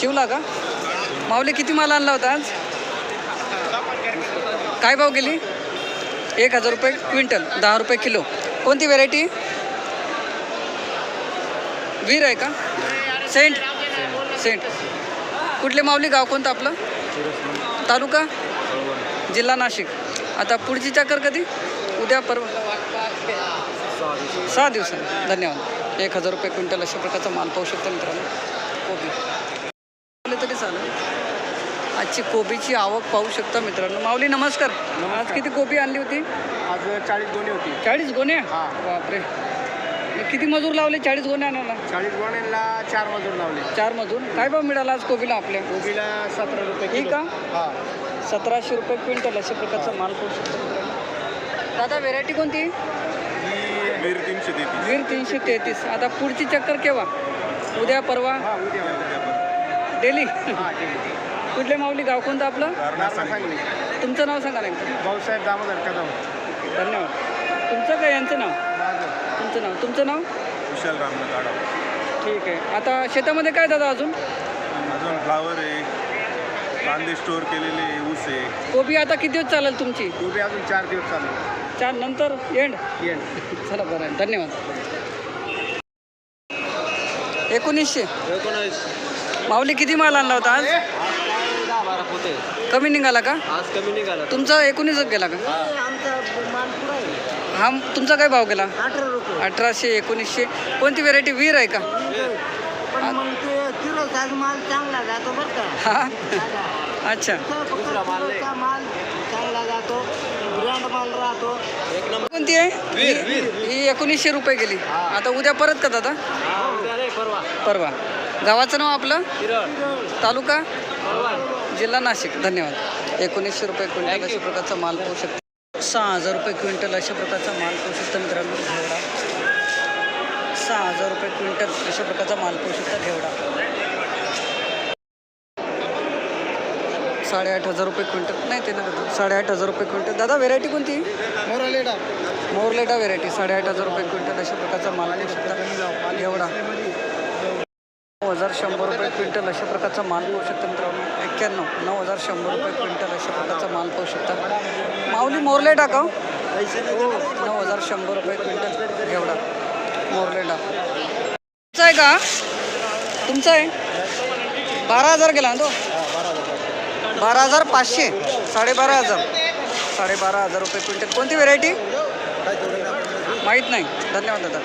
शिवला का? माऊली किती माल आणला होता आज? काय भाव गेली? एक हजार रुपये क्विंटल दहा रुपये किलो. कोणती व्हेरायटी वीर आहे का? सेंट. सेंट. कुठले माऊली गाव कोणतं आपलं? तालुका? जिल्हा नाशिक. आता पुढची चक्कर कधी? उद्या परवा. सहा दिवसांनी. धन्यवाद. एक हजार रुपये क्विंटल अशा प्रकारचा माल पाहू शकता मित्रांनो. कोबी. तरी चालेल. आजची कोबीची आवक पाहू शकता मित्रांनो. माऊली नमस्कार. आज किती कोबी आणली होती? आज चाळीस गोणी होती. चाळीस गोण्या? हा. बापरे. मग किती मजूर लावले? चाळीस गोण्या आणायला. चाळीस गोण्यांना चार मजूर लावले. चार मजूर. काय भाव मिळाला आज कोबीला आपल्या? कोबीला सतरा रुपये ही किलो. का? हा. सतराशे रुपये क्विंटल अशा प्रकारचा माल पाहू शकता. दादा व्हेरायटी कोणती? वीर तीनशे तेहतीस. वीर तीनशे तेहतीस. आता पुढची चक्कर केव्हा? उद्या परवा? हा डेली? कुठले माऊली? गाव कोणतं आपलं? तुमचं नाव सांगा ना एकदा भाऊसाहेब दामोदर कदम. धन्यवाद. तुमचं काय? यांचं नाव? तुमचं नाव? तुमचं नाव? विशाल रामनाथ आडाव. ठीक आहे. आता शेतामध्ये काय दादा अजून? अजून फ्लावर आहे. कांदे स्टोअर केलेले ऊस आहे. कोबी आता किती दिवस चालेल तुमची? कोबी अजून चार दिवस चालू चार नंतर? एंड? येण चला बरं आहे. धन्यवाद. एकोणीसशे? एकोणावीस माऊली किती माल आणला होता आज? दहा बारा पोते. कमी निघाला का? आज कमी निघाला. तुमचा एकोणीसच गेला का आमचा माल पुरा आहे हा तुमचा काय भाव गेला? अठराशे एकोणीसशे. कोणती व्हेरायटी वीर आहे का? पण मग ते किलोचा माल चांगला जातो बरं का. हा? अच्छा. दुसरा माल माल चांगला जातो ब्रँड माल राहतो. कोणती आहे? ही ही एकोणीसशे रुपये गेली. आता उद्या परत का दादा? परवा. परवा. गावाचं नाव आपलं? तालुका? जिल्हा नाशिक. धन्यवाद. एकोणीसशे रुपये क्विंटल अशा प्रकारचा माल पाहू शकता. सहा हजार रुपये क्विंटल अशा प्रकारचा माल पाहू शकता मित्रांनो घेवडा. सहा हजार रुपये क्विंटल अशा प्रकारचा माल पाहू शकता घेवडा. साडेआठ हजार रुपये क्विंटल नाही ते नाही साडेआठ हजार रुपये क्विंटल. दादा व्हेरायटी कोणती? मोरालेडा. मोरलेटा व्हेरायटी साडेआठ हजार रुपये क्विंटल अशा प्रकारचा माल पाहू शकता घेवडा. नऊ हजार शंभर रुपये क्विंटल अशा प्रकारचा माल पाहू शकता मित्रांनो. एक्क्याण्णव नऊ हजार शंभर रुपये क्विंटल अशा प्रकारचा माल पाहू शकता. माऊली मोरले टाका हो. नऊ हजार शंभर रुपये क्विंटल. घेवडा मोरलेडा तुमचा आहे का? तुमचा आहे? बारा हजार गेला ना तो? बारा हजार पाचशे. साडेबारा हजार. साडेबारा हजार रुपये क्विंटल. कोणती व्हेरायटी माहीत नाही. धन्यवाद दादा.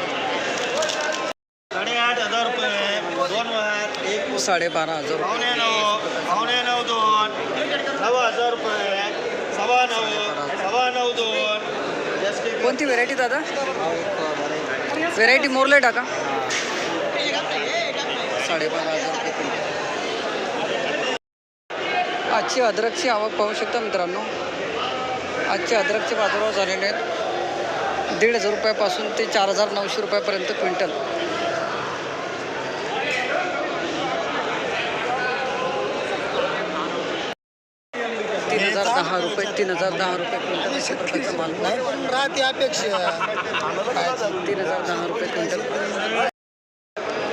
साडेआठ हजार रुपये. दोन वार एक साडेबारा हजार पावणे नऊ पावणे नऊ दोन हजार रुपये सव्वा नऊ सव्वा नऊ. दोन. कोणती व्हेरायटी दादा? व्हेरायटी मोरले टाका. साडेबारा हजार रुपये. आजची अद्रकची आवक पाहू शकता मित्रांनो. आजचे अद्रकचे बाजारभाव झालेले आहेत. दीड हजार रुपयापासून ते चार हजार नऊशे रुपयापर्यंत क्विंटल तीन हजार दहा रुपये तीन हजार दहा रुपये क्विंटल अशा प्रकारचा माल. नाही पण राहते अपेक्षा. तीन हजार दहा रुपये क्विंटल.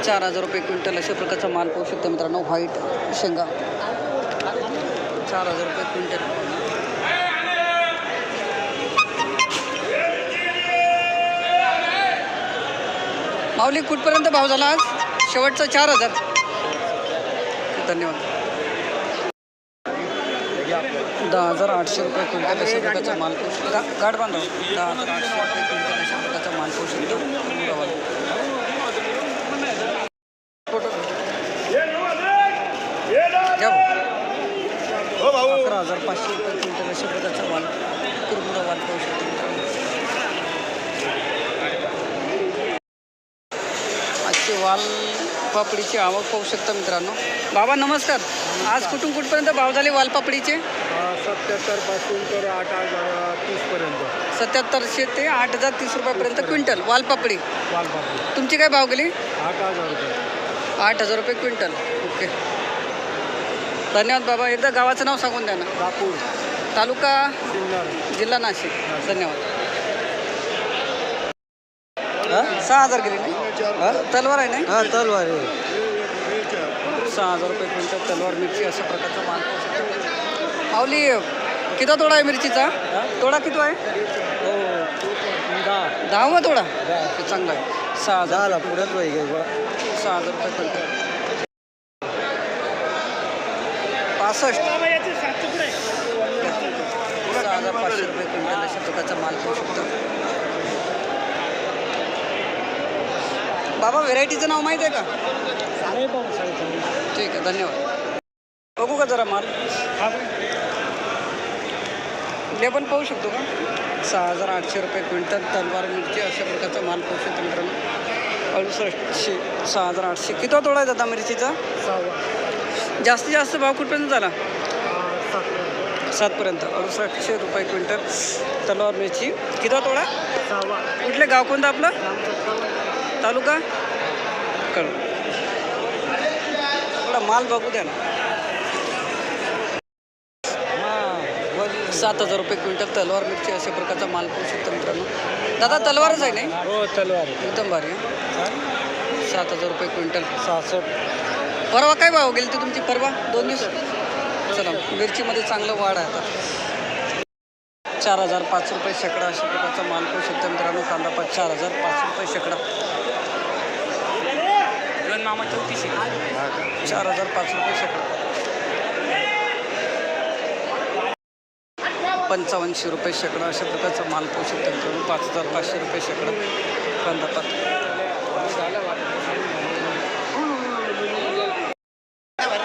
चार हजार रुपये क्विंटल अशा प्रकारचा माल पाहू शकता मित्रांनो व्हाईट शेंगा. चार हजार रुपये क्विंटल. माऊली कुठपर्यंत भाव झाला आज? शेवटचा चार हजार. धन्यवाद. दहा हजार आठशे रुपये क्विंटल अशा प्रकारचा माल गाठ बांधव. दहा हजार आठशे रुपये क्विंटल अशा प्रकारचा माल शकतो अकरा हजार पाचशे रुपये क्विंटल अशा प्रकारचा माल कुरमुरा माल पाहू शकतो आजची वाल पापडीची आवक पाहू शकता मित्रांनो. बाबा नमस्कार. आज कुठून कुठपर्यंत भाव झाले वालपापडीचे सत्याहत्तरपासून तर आठ हजार तीस पर्यंत सत्याहत्तरशे ते आठ हजार तीस रुपयापर्यंत क्विंटल वालपापडी. वालपापडी. तुमची काय भाव गेली? आठ हजार रुपये. आठ हजार रुपये क्विंटल. ओके. धन्यवाद बाबा. एकदा गावाचं नाव सांगून द्या ना. कापूर तालुका? जिल्हा नाशिक. धन्यवाद. सहा हजार गेली नाही? तलवार आहे नाही? हा तलवार सहा हजार रुपये क्विंटल तलवार मिरची अशा प्रकारचा माल. पाहू शकतो माऊली किती तोडा आहे मिरचीचा? तोडा किती आहे? दहावा तोडा? ते चांगला आहे. सहा हजार पाहिजे सहा हजार रुपये क्विंटल. पासष्ट. सहा हजार पाचशे रुपये क्विंटल अशा प्रकारचा माल पाहू शकतो. बाबा व्हेरायटीचं नाव माहीत आहे का? ठीक आहे धन्यवाद. बघू का जरा माल? लेबल पाहू शकतो का? सहा हजार आठशे रुपये क्विंटल तलवार मिरची अशा प्रकारचा माल पाहू शकतो मित्रांनो. अडुसष्टशे सहा हजार आठशे. किती तोडा आहे दादा मिरचीचा? जास्तीत जास्त भाव कुठपर्यंत झाला? सातपर्यंत. अडुसष्टशे रुपये क्विंटल तलवार मिरची. किती तोडा कुठले गाव कोणतं आपलं? तालुका? कळ माल बघू द्या ना. सात हजार रुपये क्विंटल तलवार मिरची अशा प्रकारचा माल पाहू शकतो मित्रांनो. दादा तलवारच आहे नाही? हो तलवार एकदम भारी. सात हजार रुपये क्विंटल. सहासष्ट परवा काय भाव गेली ती तुमची? परवा? दोन दिवस? चला मिरचीमध्ये चांगलं वाढ आहे आता. चार हजार पाच रुपये शेकडा अशा प्रकारचा माल पाहू शकतो मित्रांनो. कांदा पाच चार हजार पाच रुपये शेकडा. चार हजार पाच रुपये शेकडा. पंचावन्नशे रुपये शेकडा अशा प्रकारचा माल पाहू शकतो पाच हजार पाचशे रुपये शेकडा कांदा पाच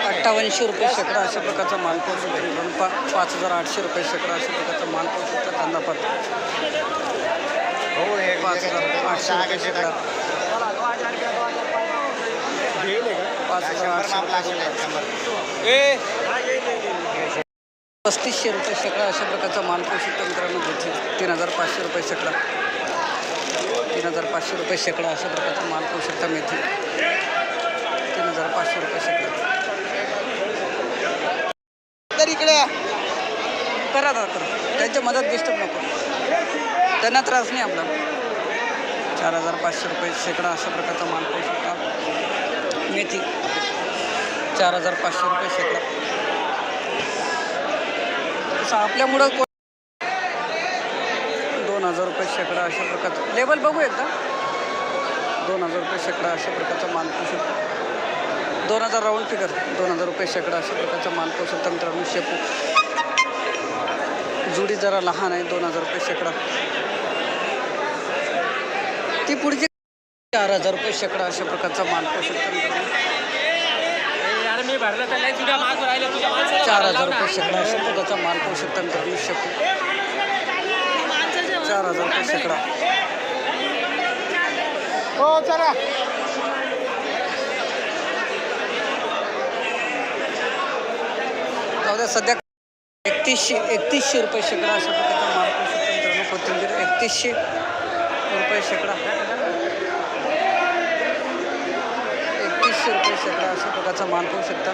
अठ्ठावन्नशे रुपये शेकडा अशा प्रकारचा माल पाहू शकतो पा पाच हजार आठशे रुपये शेकडा अशा प्रकारचा माल पाहू शकतो कांदा पात. पाच हजार आठशे रुपये शेकडा. पाच हजार आठशे. पस्तीसशे रुपये शेकडा अशा प्रकारचा माल पाहू शकतो मित्रांनो घेतली तीन हजार पाचशे रुपये शेकडा. तीन हजार पाचशे रुपये शेकडा अशा प्रकारचा माल पाहू शकता मेथी तीन हजार पाचशे रुपये शेकडा. तर इकडे. करा करा. त्यांच्या मदत डिस्टर्ब नको. त्यांना त्रास नाही आपला. चार हजार पाचशे रुपये शेकडा अशा प्रकारचा माल शकता मेथी चार हजार पाचशे रुपये शेकडा. असं आपल्यामुळं दोन हजार रुपये शेकडा अशा प्रकारचं. लेबल बघू एकदा दोन हजार रुपये शेकडा अशा प्रकारचा माल पाहू दोन हजार राऊंड फिगर दोन हजार रुपये शेकडा अशा प्रकारचा माल पाहू शकता शेपू. जुडी जरा लहान आहे दोन हजार रुपये शेकडा. ती पुढची चार हजार रुपये शेकडा अशा प्रकारचा माल पाहू शकता मित्रांनो मी भरलं तर तुझ्या माग राहिलं तुझ्या माणसाला चार हजार रुपये शेकडा अशा प्रकारचा माल पाहू शकता मित्रांनो शेपू चार हजार रुपये शेकडा हो चला. जाऊ द्या सध्या एकतीसशे एकतीसशे रुपये शेकडा अशा प्रकारचा माल पाहू शकता मित्रांनो कोथिंबीर एकतीसशे रुपये शेकडा. एकतीसशे रुपये शेकडा अशा प्रकारचा मान पाहू शकता.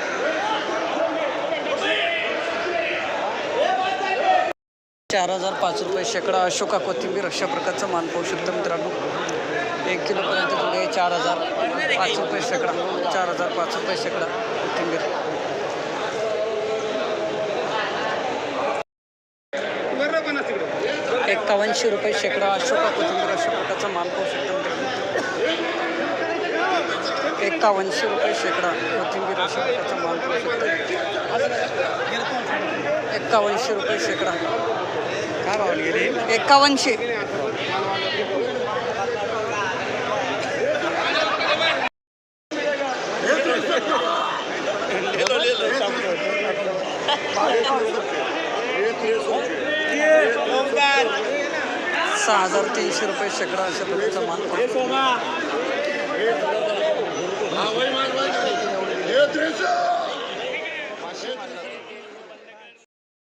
चार हजार पाच रुपये शेकडा अशोका कोथिंबीर अशा प्रकारचा मान पाहू शकता मित्रांनो. एक किलोपर्यंत जुडे चार हजार पाच रुपये शेकडा. चार हजार पाच रुपये शेकडा कोथिंबीर. एक्कावनशे रुपये शेकडा अशोका कोथिंबीर अशा प्रकारचा माल पाहू शकता एक्कावनशे रुपये शेकडा कोथिंबीर अशा प्रकारचा माल पाहू शकता. एक्कावनशे रुपये शेकडा. काय भाव गेली? एक्कावनशे सहा हजार तीनशे रुपये शेकडा अशा प्रकारचा माल पाहू शकता.